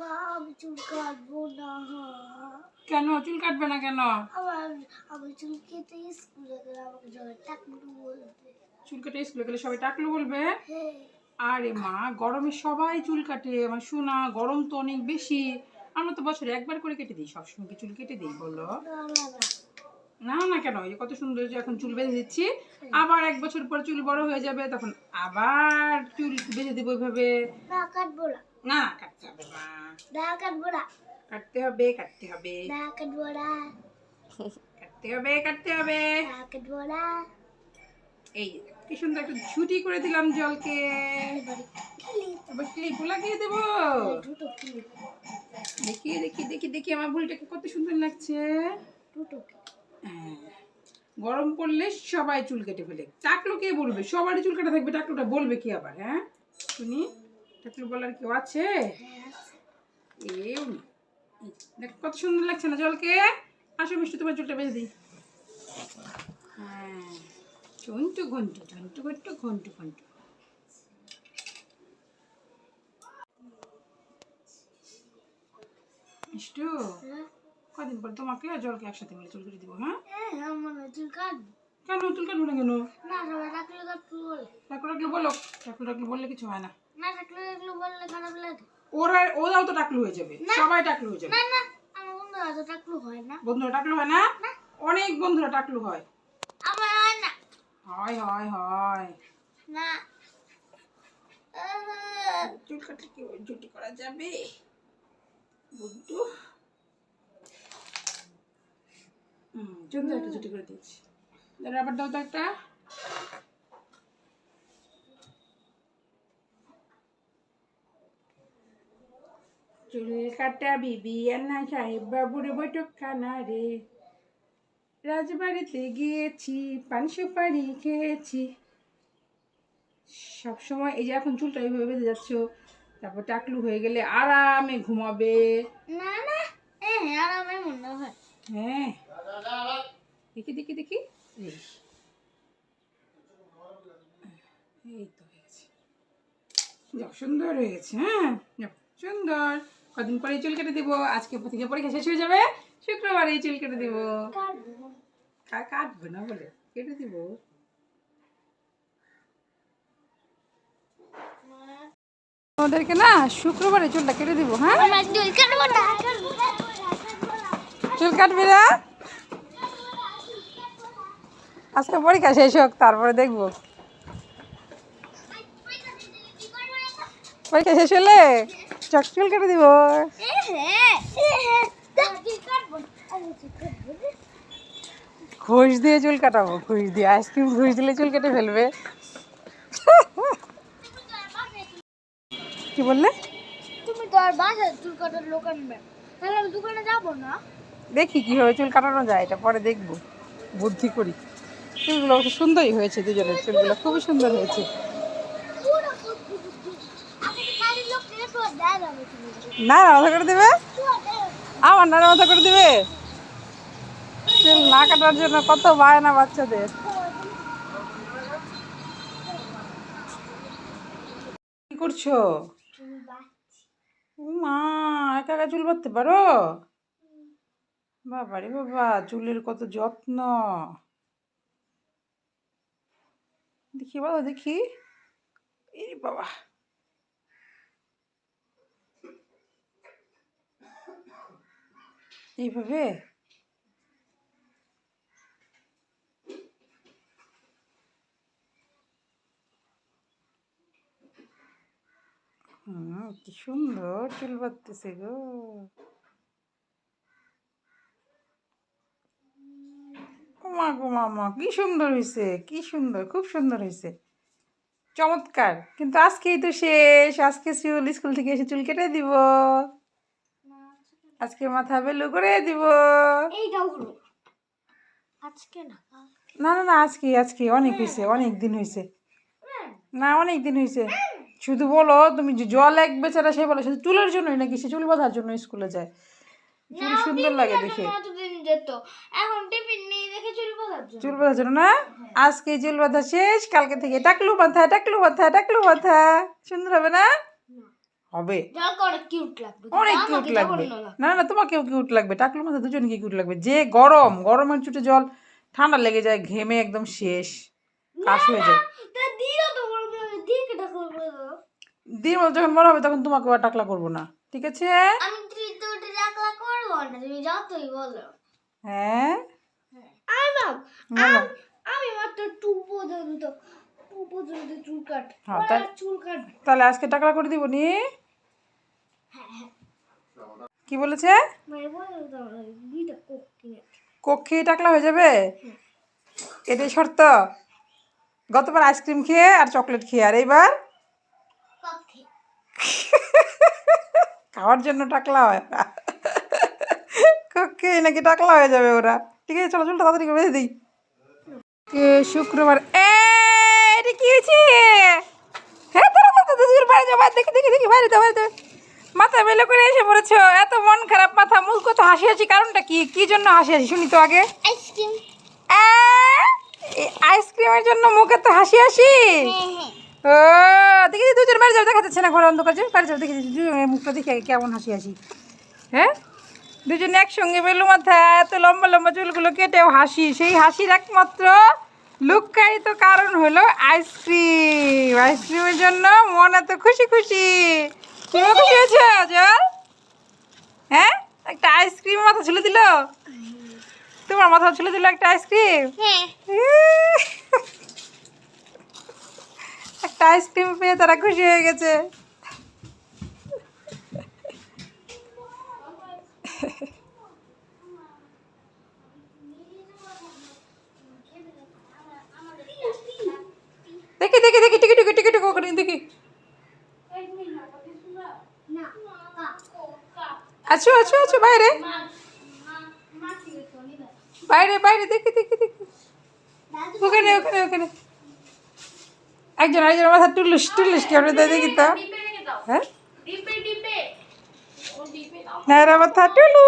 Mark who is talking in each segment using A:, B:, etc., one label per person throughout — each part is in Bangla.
A: মা আমি চুল কাটবো না।
B: কেন? চুল কাটবে না কেন?
A: আমার আমি চুল কেটে স্কুলে গেলে আমাকে জলে টাকলু বলবে।
B: চুল কেটে স্কুলে গেলে সবাই টাকলু বলবে?
A: হ্যাঁ।
B: আরে মা গরমে সবাই চুল কাটে। আমার শোনা গরম তো অনেক বেশি। আমরা তো বছরে একবার করে কেটে দিই সবসময় কি চুল কেটে দিই বলো?
A: না না
B: কেন? এই কত সুন্দর যে এখন চুল বেঁধে দিচ্ছি। আবার এক বছর পর চুল বড় হয়ে যাবে তখন আবার চুল বেঁধে দেবো ওইভাবে
A: না কাটবো না।
B: না কাটতে হবে মা
A: না কাটবো না
B: কাটতে হবে কাটতে হবে।
A: না কাটবো না
B: কাটতে হবে কাটতে হবে।
A: না কাটবো না
B: এই কি সুন্দর একটা ছুটি করে দিলাম জলকে।
A: এবারে ক্লিপ
B: এবার ক্লিপ লাগিয়ে দেবো দেখি দেখি দেখি দেখি আমার বুড়িটাকে কত সুন্দর লাগছে। হ্যাঁ। গরম পড়লে সবাই চুল কেটে ফেলে। টাকলো কে বলবে সবারই চুল কাটা থাকবে টাকলোটা বলবে কি আবার হ্যাঁ? শুনি। টাকলো বলার কেউ আছে?
A: হ্যাঁ
B: দেখ কত সুন্দর লাগছে না জলকে? আসো মিষ্টি তোমার চুলটা বেঁধে দিই। হ্যাঁ ঘন্টু ঘন্টু ঘন্টু ঘন্টু ঘন্টু ঘন্টু। মিষ্টু
A: হ্যাঁ?
B: কদিন পর তোমাকে জলকে একসাথে মিলে চুল কেটে দিব হ্যাঁ?
A: হ্যাঁ চুল কাটবো।
B: কেন চুল কাটবো না কেন
A: বলে।
B: টাকলো টাকলো বলো? টাকলো টাকলো বললে কিছু হয় না।
A: না ডাকলে ডাকলে বললে খারাপ লাগে।
B: ওরা ওরাও তো টাকলু হয়ে যাবে। সবাই টাকলু হয়ে যাবে।
A: না না আমার বন্ধু হয়তো টাকলু হয় না।
B: বন্ধুরা টাকলু হয় না? অনেক বন্ধুরা টাকলু হয়।
A: হয় না।
B: হয় হয় হয়।
A: না। আহ,
B: চুল কাটলে কি জুটি করা যাবে? বুদ্ধু হুম একটা জুটি করে দিয়েছি। আবার দাও তো একটা। চুল কাটা বিবি আন্না সাহেব বাবুর বৈঠক খানা রে। রাজবাড়িতে গিয়েছি পান সুপারি খেয়েছি। সব সময় এই যে এখন চুলটা এইভাবে বেঁধে যাচ্ছ তারপর টাকলু হয়ে গেলে আরামে ঘুমাবে।
A: না না হ্যাঁ হ্যাঁ আর মনে হয়।
B: হ্যাঁ। দেখি দেখি দেখি। এই। এই তো হয়েছে। যাক, সুন্দর হয়েছে হ্যাঁ? সুন্দর। কদিন পরে চুল কেটে দিব। আজকে থেকে পরীক্ষা শেষ হয়ে যাবে। শুক্রবারে চুল কেটে দিব।
A: কাটবো।
B: না বলে কেটে দিব। ওদেরকে না শুক্রবারে চুলটা কেটে দিব হ্যাঁ?
A: চুল কাটবি না?
B: আজকে পরীক্ষা শেষ হোক তারপরে দেখব। পরীক্ষা শেষ হলে চক চুল কেটে দিব। ঘুষ দিয়ে চুল কাটাবো ঘুষ দিয়ে। আইসক্রিম ঘুষ দিলে চুল কেটে ফেলবে। কি বললে?
A: তুমি তো আর বাসায় চুল কাটার লোক আনবে। তাহলে আমি দোকানে যাব না?
B: দেখি কীভাবে চুল কাটানো যায় এটা পরে দেখব। বুদ্ধি করি। চুলগুলো সুন্দরই হয়েছে দুজনের চুলগুলো, খুবই সুন্দর হয়েছে। দেবে? দিবে? চুল না কাটার জন্য কত বাচ্চাদের। কি করছ? মা, একা একা চুল পারো? বাবা রে বাবা, চুলের কত যত্ন। দেখি বাবা দেখি। এই বাবা। এইভাবে? হুম কি সুন্দর চুল বাঁধতেছে গো ও মা গো মামা কি সুন্দর হয়েছে কি সুন্দর খুব সুন্দর হয়েছে চমৎকার কিন্তু আজকেই তো শেষ আজকে চুল স্কুল থেকে এসে চুল কেটে দিব। আজকে মাথা বেলু করে দিব।
A: না
B: না না আজকে আজকে অনেক হয়েছে অনেক দিন হয়েছে না অনেক দিন হয়েছে শুধু বলো তুমি যে জল এক বেচারা সে বলো শুধু চুলের জন্যই নাকি সে চুল বাঁধার জন্য স্কুলে যায়? চুল সুন্দর লাগে দেখে।
A: এখন টিফিন নিয়ে দেখে চুল বাঁধার জন্য।
B: না? আজকে চুল বাঁধা শেষ কালকে থেকে টাকলু বাঁধা টাকলু বাঁধা টাকলু বাঁধা। সুন্দর হবে না? হবে।
A: অনেক কিউট লাগবে।
B: না না তোমাকেও কিউট লাগবে। টাকলু মাথা দুজনকে কিউট লাগবে? যে গরম গরমের চুটে জল ঠান্ডা লেগে যায় ঘেমে একদম শেষ। কাশ হয়ে যায়। দিন মতো যখন মনে হবে তখন তোমাকে আর টাকলা করব না। ঠিক আছে
A: আমি তুই তো ওটা রাখলা করব না তুমি যতই বলো।
B: হ্যাঁ?
A: আর ম্যাম আমি মাত্র টু পর্যন্ত টু পর্যন্ত চুল কাট।
B: হ্যাঁ,
A: চুল কাট
B: তাহলে আজকে টাকলা করে দিব নি? কি বলেছে?
A: মানে
B: কক্ষে টাকলা হয়ে যাবে? এটাই শর্ত। গতবার আইসক্রিম খেয়ে আর চকলেট খেয়ে আর এইবার? খাওয়ার জন্য টাকলা হয় কক্ষে নাকি টাকলা হয়ে যাবে ওরা। ঠিক আছে চলো চলো তাড়াতাড়ি বেঁধে দিই। কে শুক্রবার? এ এটা কি হয়েছে? হ্যাঁ বাইরে যাও বাইরে দেখি দেখি দেখি বাইরে যাও বাইরে যাও মাথা করে এসে পড়েছো এত মন খারাপ মাথা মুখ কত হাসি হাসি কারণটা কি? কি জন্য হাসি হাসি শুনি তো আগে।
A: আইসক্রিম।
B: আইসক্রিমের জন্য মুখে তো হাসি হাসি ও দেখি দুজন বাইরে যাও দেখা যাচ্ছে না ঘর অন্ধকার যে বাইরে যাও দেখি মুখটা দেখে কেমন হাসি হাসি হ্যাঁ? দুজন একসঙ্গে বেলু মাথা এত লম্বা লম্বা চুলগুলো কেটেও হাসি। সেই হাসির একমাত্র লুকায়িত কারণ হলো আইসক্রিম আইসক্রিমের জন্য মন এত খুশি খুশি। তুমিও খুশি হয়েছো জল? হ্যাঁ? একটা আইসক্রিম মাথা ঝুলে দিল? তোমার মাথা ঝুলে দিল একটা আইসক্রিম
A: হ্যাঁ।
B: একটা আইসক্রিম পেয়ে তারা খুশি হয়ে গেছে। দেখি দেখি দেখি, টিকি টিকি টিকি টিকি করে দেখি। আছো আছো আছো, বাইরে। বাইরে বাইরে, দেখি দেখি দেখি। ওখানে ওখানে ওখানে। একজন আরেকজন মাথা টুলুস টুলুস কি আমরা দেখি তো।
A: দাও
B: হ্যাঁ মাথা টুলু।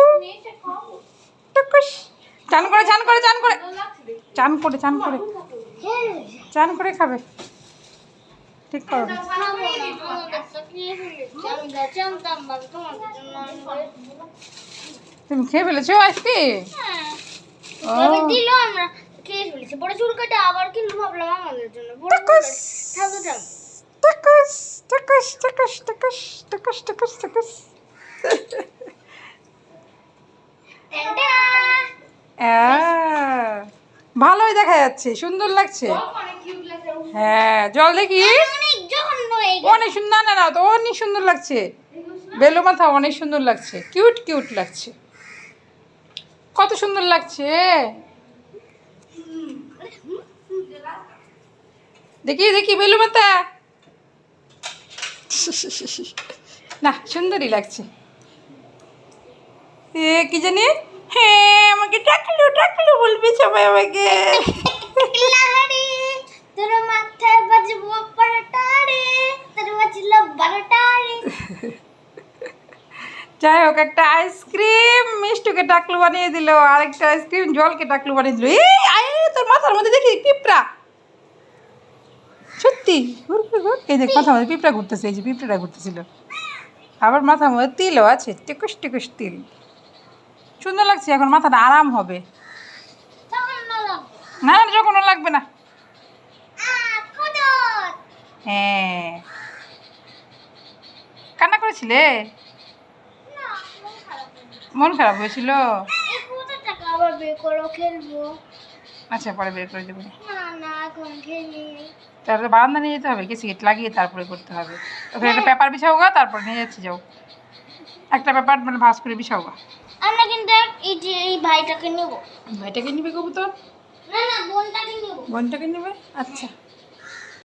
B: টুকুস। চান করে চান করে চান করে। চান করে চান করে।
A: হ্যাঁ
B: চান করে খাবে। ঠিক করো। তুমি খেয়ে ফেলেছো আজকে?
A: দিল আমরা খেয়ে ফেলেছি। পরে চুল কাটে আবার কিনবো ভাবলাম আমাদের জন্য।
B: টাকুস। টাকুস টাকুস টাকুস টাকুস টাকুস টাকুস টাকুস। আহ, ভালোই দেখা যাচ্ছে সুন্দর লাগছে। হ্যাঁ জল দেখি।
A: অনেক
B: অনেক সুন্দর না না তো অনেক সুন্দর লাগছে। বেলো মাথা অনেক সুন্দর লাগছে। কিউট কিউট লাগছে। কত সুন্দর লাগছে। দেখি দেখি বেলু মাথা। না সুন্দরই লাগছে। এ কি জানি? হ্যাঁ আমাকে টাকলু টাকলু বলবি সবাই আমাকে।
A: তোর মাথায় বাজবো পারাটারে তোর বাজলো বারোটারে
B: যাই হোক একটা আইসক্রিম মিষ্টুকে টাকলু বানিয়ে দিল আরেকটা আইসক্রিম জলকে টাকলু বানিয়ে দিল। এই আয় তোর মাথার মধ্যে দেখি পিঁপড়া। সত্যি। এই দেখ মাথার মধ্যে পিঁপড়া ঘুরতেছে এই যে পিঁপড়াটা ঘুরতেছিল। আবার মাথার মধ্যে তিলও আছে টিকুস টিকুস তিল। সুন্দর লাগছে এখন মাথাটা আরাম হবে।
A: না
B: যখন লাগবে না। হ্যাঁ। কান্না করেছিলে?
A: মন খারাপ হয়ে
B: হয়েছিল? আচ্ছা পরে বের করে দেবো। তারপরে বারান্দা নিয়ে যেতে হবে কিছু গেট লাগিয়ে তারপরে করতে হবে। ওখানে একটা পেপার বিছাও গা তারপরে নিয়ে যাচ্ছি যাও। একটা পেপার মানে ভাস করে বিছাও গা।
A: আমরা কিন্তু এই যে এই ভাইটাকে নেব।
B: ভাইটাকে নিবে কবুতর?
A: না না বোনটাকে নেব।
B: বোনটাকে নেবে? আচ্ছা।